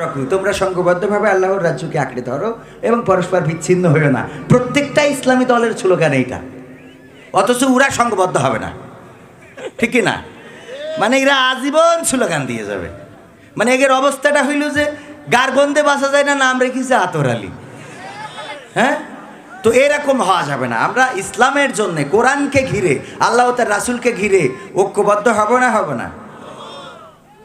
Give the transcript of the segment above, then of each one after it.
রাখো তোমরা সংঘবদ্ধভাবে আল্লাহর রাজ্যকে আঁকড়ে ধরো এবং পরস্পর বিচ্ছিন্ন হয়েও না। প্রত্যেকটা ইসলামী দলের স্লোগান এইটা। অথচ ওরা সংঘবদ্ধ হবে না। ঠিক না? মানে এরা আজীবন স্লোগান দিয়ে যাবে। মানে এদের অবস্থাটা হইল যে, গার গন্ধে বাসা যায় না, নাম রেখেছে আতর আলী। হ্যাঁ? তো এরকম হওয়া যাবে না। আমরা ইসলামের জন্য কোরআনকে ঘিরে, আল্লাহ তার রাসুলকে ঘিরে ঐক্যবদ্ধ হব না হব না।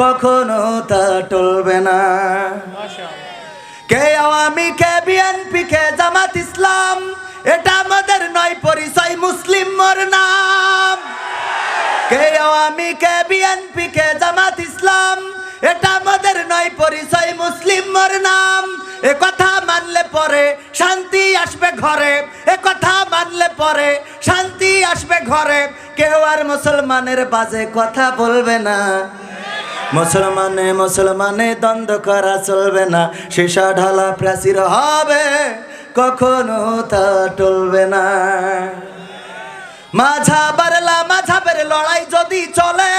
কখনো তা টলবে না। কে আওয়ামী কে বিএনপি কে জামাত ইসলাম এটা আমাদের নয় পরিচয় মুসলিম মোর নাম। কে আওয়ামী কে বিএনপি কে জামাত ইসলাম এটা আমাদের নয় পরিচয় মুসলিম মোর নাম। এ কথা মানলে পরে শান্তি আসবে ঘরে এ কথা মানলে পরে শান্তি আসবে ঘরে। কেউ আর মুসলমানের বাজে কথা বলবে না। মুসলমানে মুসলমানে দ্বন্দ্ব করা চলবে না, সীসা ঢালা প্রাচীর হবে, কখনো তা টলবে না। মাঝাবার মাঝাবের লড়াই যদি চলে,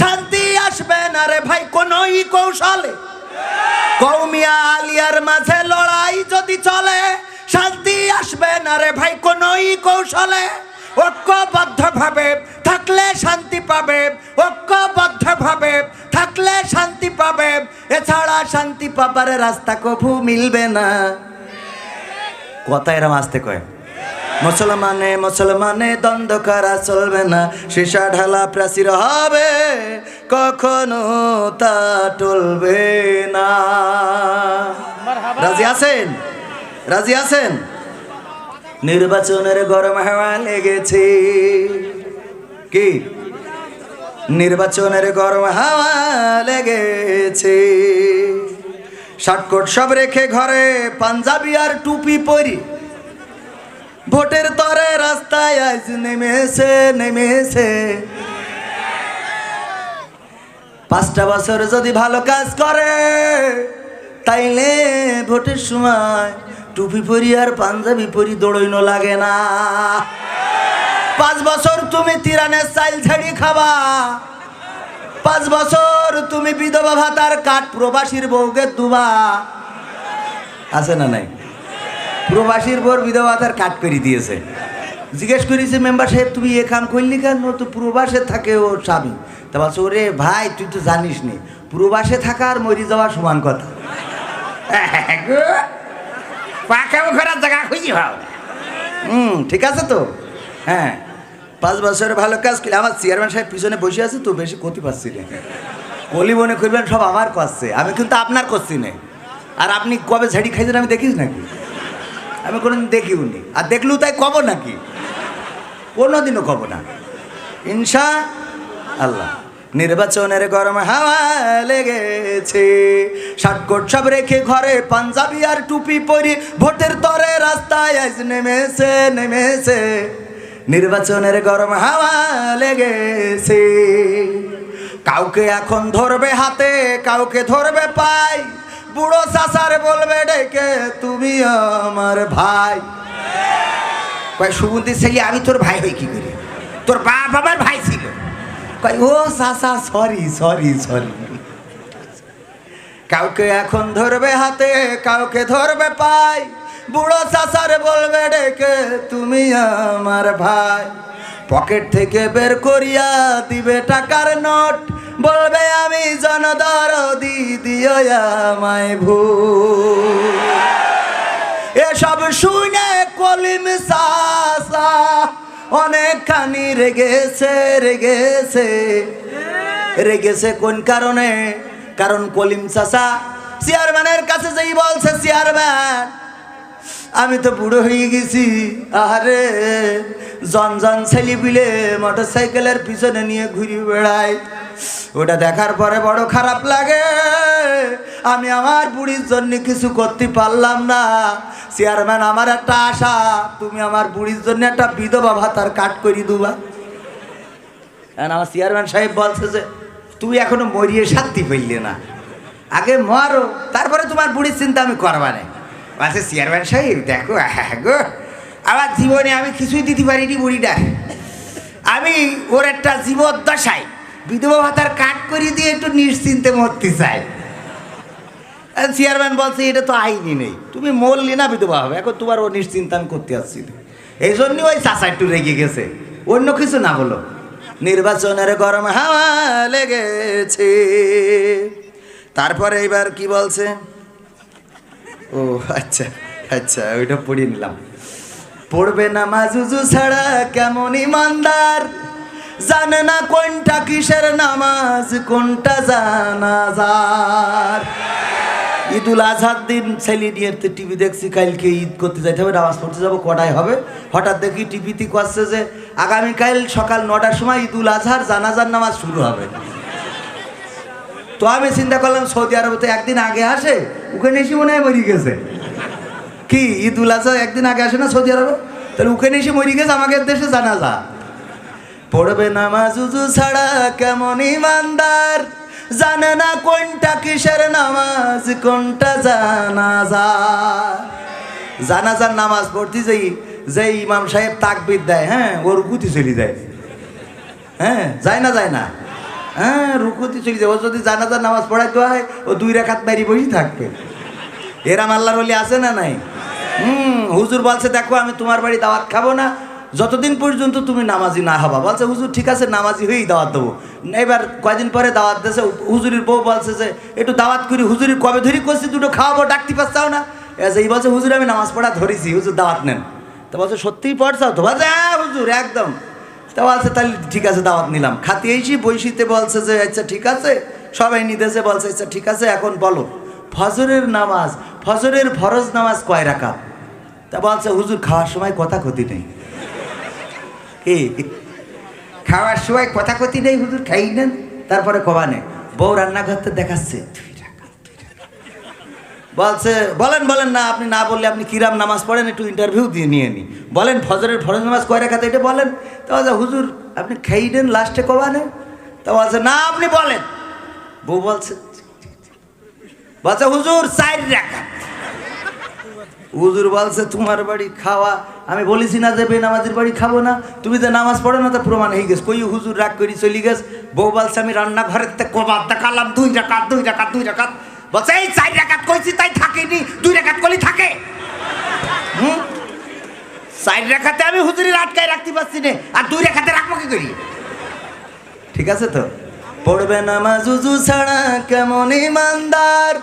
শান্তি আসবে না রে ভাই, কোনই কৌশলে। কৌমিয়া আলিয়ার মাঝে লড়াই যদি চলে, শান্তি আসবে না রে ভাই, কোনই কৌশলে। ঐক্যবদ্ধ ভাবে থাকলে শান্তি পাবে ঐক্যবদ্ধ ভাবে থাকলে শান্তি পাবে। এছাড়া শান্তি পাবার রাস্তা কভু মিলবে না। কথা এরম আসতে কয়। মুসলমানে মুসলমানে দ্বন্দ্ব করা চলবে না। সীসা ঢালা প্রাচীর হবে কখনো তা টলবে না। রাজি আছেন? রাজি আছেন? নির্বাচনের গরম হাওয়া লেগেছে। কি? নির্বাচনের গরম হাওয়া লেগেছে। শাটকোট সব রেখে ঘরে পাঞ্জাবি আর টুপি পরি। ভোটের তরে রাস্তায় আজ নেমেছে নেমেছে। পাঁচটা বছর যদি ভালো কাজ করে, তাইলে ভোটের সময় টুপি পরি আর পাঞ্জাবি পরি দৌড়ইনো লাগে না। পাঁচ বছর তুমি তিরানের চাইল ছাড়ি খাবা। পাঁচ বছর তুমি বিধবা ভাতার কাঠ প্রবাসীর বউকে দুবা। আছে না নাই? প্রবাসীর বোর বিধবা ভাতার কাঠ করে দিয়েছে। জিজ্ঞেস করেছে, মেম্বার সাহেব, তুমি এ কাম করলি কেন? তো প্রবাসে থাকে ও স্বামী। তা বলছে, ওরে ভাই, তুই তো জানিস নি প্রবাসে থাকা আর মরি যাওয়া সমান কথা। পাকা ঘোরার জায়গা খুঁজি ভাও হুম ঠিক আছে তো। হ্যাঁ। পাঁচ বছর ভালো কাজ করলে আমার চেয়ারম্যান সাহেব পিছনে বসে আছে তো বেশি ক্ষতি পাচ্ছি না। কলি মনে করবেন সব আমার করছে আমি কিন্তু আপনার করছি না। আর আপনি কবে ঝাড়ি খাইছেন আমি দেখিস নাকি? আমি কোনোদিন দেখিও নি। আর দেখলেও তাই কব নাকি? কোনোদিনও কব না। ইনশা আল্লাহ। নির্বাচনের গরম হাওয়া লেগেছে। ষাটকোট সব রেখে ঘরে পাঞ্জাবি আর টুপি পরি, ভোটের তরে রাস্তায় আজ নেমেছে নেমেছে। নির্বাচনের গরম হাওয়া লেগেছে। কাউকে এখন ধরবে হাতে, কাউকে ধরবে পাই বুড়ো চাষার বলবে, ডেকে তুমি আমার ভাই। কয় সুগন্ধি ছেলে, আমি তোর ভাই হই কি করি? তোর বাপ আমার ভাই কয়, ও চাষা সরি সরি সরি কাউকে এখন ধরবে হাতে, কাউকে ধরবে পাই বুড়ো চাষার বলবে, ডেকে তুমি আমার ভাই। পকেট থেকে বের করিয়া দিবে টাকার নোট। বলবে, আমি জনদর দি দিও আমায় ভুল। এসব শুনে কলিম সাসা অনেকখানি রেগেছে রেগেছে। রেগেছে কোন কারণে? কারণ কলিম চাষা চেয়ারম্যানের কাছে যেই বলছে, চেয়ারম্যান, আমি তো বুড়ো হয়ে গেছি। আরে জন জন ছেলে বিলে মোটর সাইকেলের পিছনে নিয়ে ঘুরি বেড়াই। ওটা দেখার পরে বড় খারাপ লাগে। আমি আমার বুড়ির জন্য কিছু করতে পারলাম না। চেয়ারম্যান আমার একটা আশা, তুমি আমার বুড়ির জন্য একটা বিধবা ভাতার কাট করি দুবা। আমার চেয়ারম্যান সাহেব বলছে যে, তুই এখনও মরিয়ে শান্তি পেললে না। আগে মরো, তারপরে তোমার বুড়ির চিন্তা আমি করবা না। বলছে চেয়ারম্যান সাহেব, দেখো হ্যাঁ গো, আমার জীবনে আমি কিছুই দিতে পারিনি বুড়িটা। আমি ওর একটা জীবদ্দশায় বিধবা ভাতার কাট করে দিয়ে একটু নিশ্চিন্তে মরতে চাই। চেয়ারম্যান বলছে, এটা তো আইনি নেই। তুমি মরলি না বিধবা হবে। এখন তোমার ও নিশ্চিন্তা আমি করতে আসছি। এই জন্যই ওই চাষা একটু রেগে গেছে। অন্য কিছু না হলো। নির্বাচনের গরম হাওয়া লেগেছে। তারপরে এইবার কি বলছে? ও আচ্ছা আচ্ছা ওইটা পড়িয়ে নিলাম। পড়বে না মাজুজু ছাড়া কেমন ইমানদার? জানে না কোনটা কিসের নামাজ, কোনটা জানাজার। ঈদুল আজহার দিন ছেলে নিয়ে টিভি দেখছি, কালকে ঈদ করতে যাইতে হবে, নামাজ পড়তে যাব, কটায় হবে? হঠাৎ দেখি টিভিতে করছে যে, আগামীকাল সকাল নটার সময় ঈদুল আজহার জানাজার নামাজ শুরু হবে। তো আমি চিন্তা করলাম, সৌদি আরবে তো একদিন আগে আসে ওখানে এসে মনে হয় মরি গেছে। কি, ঈদুল আজহা একদিন আগে আসে না সৌদি আরবে? তাহলে ওখানে এসে মরি গেছে, আমাদের দেশে জানাজা। পড়বে নামাজ উজু ছাড়া কেমন ইমানদার? জানে না কোনটা কিসের নামাজ, কোনটা জানাজা। জানাজার নামাজ পড়তে যাই যে ইমাম সাহেব তাকবির দেয় হ্যাঁ ওর গুতি চলে যায়। হ্যাঁ যায় না যায় না। হ্যাঁ রুকুতি চলে যায়। ও যদি জানাজার নামাজ পড়াই পড়াইতে হয়, ও দুই রেখাত মারি বসে থাকবে। এরাম আল্লাহর আছে না নাই? হুম, হুজুর বলছে, দেখো, আমি তোমার বাড়ি দাওয়াত খাব না যতদিন পর্যন্ত তুমি নামাজি না হবা, বলছে, হুজুর, ঠিক আছে, নামাজি হয়েই দাওয়াত দেবো। এবার কয়দিন পরে দাওয়াত দিয়েছে, হুজুরির বউ বলছে যে, একটু দাওয়াত করি হুজুরির কবে ধরি? করছি দুটো খাওয়াবো, ডাকতে পারছাও না। এই বলছে, হুজুর, আমি নামাজ পড়া ধরেছি, হুজুর, দাওয়াত নেন। তো বলছে, সত্যিই পড়ছাও তো? বলছে হ্যাঁ হুজুর, একদম। তা বলছে, তাহলে ঠিক আছে, দাওয়াত নিলাম। খাতি এসি বৈশিতে বলছে যে আচ্ছা ঠিক আছে। সবাই নিতেছে বলছে আচ্ছা ঠিক আছে, এখন বলো, ফজরের নামাজ, ফজরের ফরজ নামাজ কয় রাখা তা বলছে, হুজুর, খাওয়ার সময় কথা ক্ষতি নেই। খাওয়ার সময় কথা কথি নেই, হুজুর, খাই নেন তারপরে কবানে বউ রান্নাঘরতে দেখাচ্ছে। বলছে, বলেন বলেন না, আপনি না বললে আপনি কিরাম নামাজ পড়েন, একটু ইন্টারভিউ দিয়ে নিয়ে নি। বলেন, ফজরের ফরজ নামাজ কয় রেখাতে এটা বলেন। তা বলছে, হুজুর, আপনি খেয়ে নেন লাস্টে কবানে তা বলছে, না, আপনি বলেন। বউ বলছে বলছে, হুজুর, চার রেখা হুজুর বলছে, তোমার বাড়ি খাওয়া আমি বলেছি না যে বেনামাজির বাড়ি খাব না। তুমি যে নামাজ পড়ো না, তা প্রমাণ হয়ে গেছে। কই হুজুর রাগ করি চলি গেছ। বউ বলছে, আমি রান্নাঘরের তে কবার দেখালাম, দুই রাকাত দুই রাকাত দুই রাকাত। বলছে, এই চার রাকাত কইছি, তাই থাকেনি, দুই রাকাত কলি থাকে। হুম? চার রেখাতে আমি হুজুরির আটকায় রাখতে পারছি না। আর দুই রেখাতে রাখব কি করি? ঠিক আছে তো? পড়বে নামাজ উজু ছাড়া কেমন ইমানদার?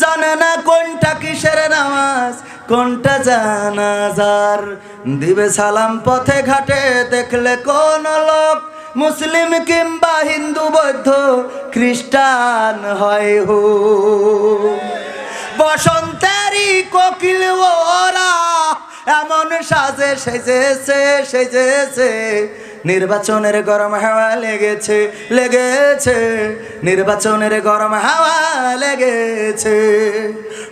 জানে না কোনটা কিসের নামাজ? কোনটা জানাজার? দিবে সালাম পথে ঘাটে, দেখলে কোন লোক? মুসলিম কিংবা হিন্দু, বৌদ্ধ, খ্রিস্টান, হয় হো। বসন্তেরই কোকিল ওরা, এমন সাজে, সেজেছে সেজেছে। নির্বাচনের গরম হাওয়া লেগেছে লেগেছে। নির্বাচনের গরম হাওয়া লেগেছে।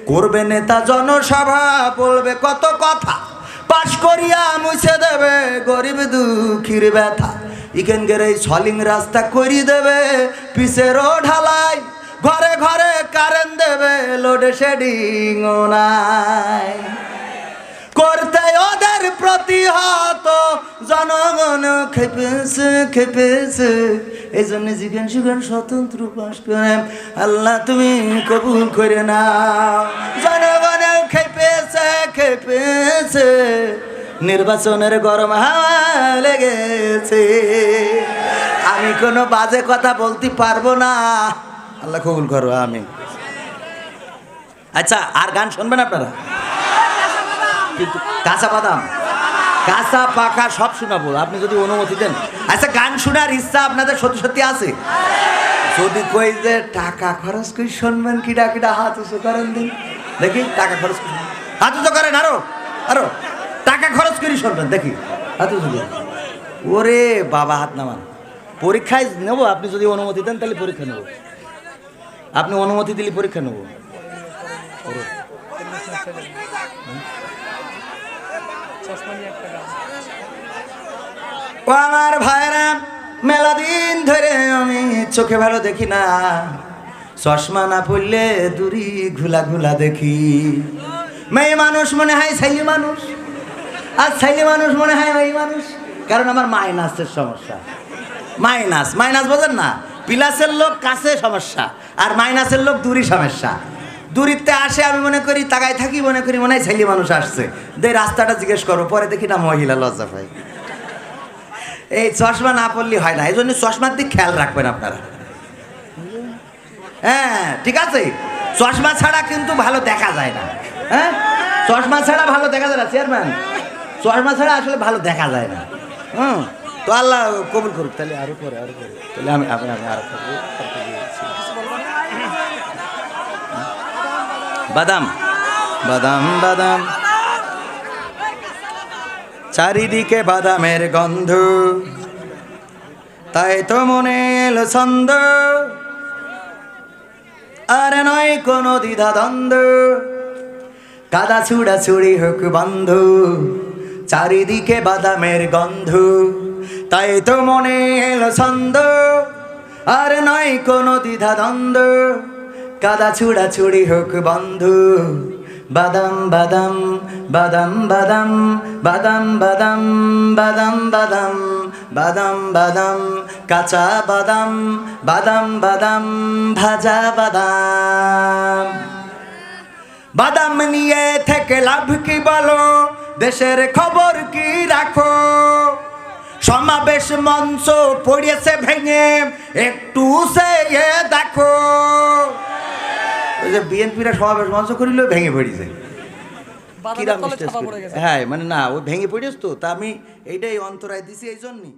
করবে নেতা জনসভা, বলবে কত কথা। পাশ করিয়া মুছে দেবে গরিব দুঃখীর ব্যথা। ইকেনগের এই সলিং রাস্তা করি দেবে পিসেরও ঢালাই। ঘরে ঘরে কারেন্ট দেবে, লোডে শেডিং নাই। করতে ওদের প্রতিহত জনগণ খেপেছে খেপেছে। এই জন্য জিজ্ঞেন সুগান স্বতন্ত্র পাশ করে। আল্লাহ, তুমি কবুল করে নাও। জনগণ খেপেছে খেপেছে। নির্বাচনের গরম হাওয়া লেগেছে। আমি কোনো বাজে কথা বলতে পারব না। আল্লাহ কবুল করো আমি আচ্ছা আর গান শুনবেন আপনারা? কাঁচা বাদাম। কাঁচা পাকা সব শোনাবো। আপনি যদি অনুমতি দেন। আচ্ছা গান শোনার ইচ্ছা আপনাদের সত্যি সত্যি আছে? যদি কই যে টাকা খরচ করে, শুনবেন কিডা কিডা হাত উঁচু করেন দিন। দেখি, টাকা খরচ করে। হাত উঁচু করেন আরও আরও। টাকা খরচ করে, শুনবেন, দেখি। হাত উঁচু করেন। ওরে বাবা, হাত নামান। পরীক্ষায় নেব, আপনি যদি অনুমতি দেন, তাহলে পরীক্ষা নেব। আপনি অনুমতি দিলে পরীক্ষা নেব। আমার ভাইরা, মেলা দিন ধরে আমি চোখে ভালো দেখি না। চশমা না পড়লে দূরি ঘুলা ঘুলা দেখি। মেয়ে মানুষ মনে হয় ছেলে মানুষ, আর ছেলে মানুষ মনে হয় মেয়ে মানুষ। কারণ আমার মাইনাসের সমস্যা। মাইনাস মাইনাস বোঝেন না প্লাসের লোক কাছে সমস্যা, আর মাইনাসের লোক দূরই সমস্যা। দূরিতে আসে, আমি মনে করি, তাকায় থাকি, মনে করি, মনে হয় ছেলে মানুষ আসছে। দে রাস্তাটা জিজ্ঞেস করো, পরে দেখি না মহিলা, লজ্জা পাই এই চশমা না পড়লে হয় না এই জন্য চশমার দিক খেয়াল রাখবেন আপনারা। হ্যাঁ ঠিক আছে? চশমা ছাড়া কিন্তু ভালো দেখা যায় না। হ্যাঁ? চশমা ছাড়া ভালো দেখা যায় না, চেয়ারম্যান। চশমা ছাড়া আসলে ভালো দেখা যায় না। হুম? তো আল্লাহ কবুল করুক, তাহলে আরও পরে আরও পরে। তাহলে আমি আমি আমি আরও করব। বাদাম। বাদাম বাদাম। চারিদিকে বাদামের গন্ধ। তাই তো মনে এলো ছন্দ। আর নয় কোনো দ্বিধা দ্বন্দ্ব কাদা ছুড়া ছুড়ি হোক বন্ধু। চারিদিকে বাদামের গন্ধ। তাই তো মনে এলো ছন্দ। আর নয় কোনো দ্বিধা দ্বন্দ্ব কাদা ছুড়া ছুড়ি হোক বন্ধু বাদাম বাদাম বাদাম বাদাম বাদাম বাদাম বাদাম বাদাম বাদাম বাদাম কাঁচা বাদাম বাদাম বাদাম ভাজা বাদাম বাদাম নিয়ে থেকে লাভ কি বলো দেশের খবর কি রাখো সমাবেশ মঞ্চ পড়িয়েছে ভেঙে একটু সে দেখো ওই যে বিএনপিরা সমাবেশ মঞ্চ করিল ভেঙে পড়িছে। কিরাম হ্যাঁ মানে না ও ভেঙে পড়িস তো তা আমি এইটাই অন্তরায় দিছি এই জন্যই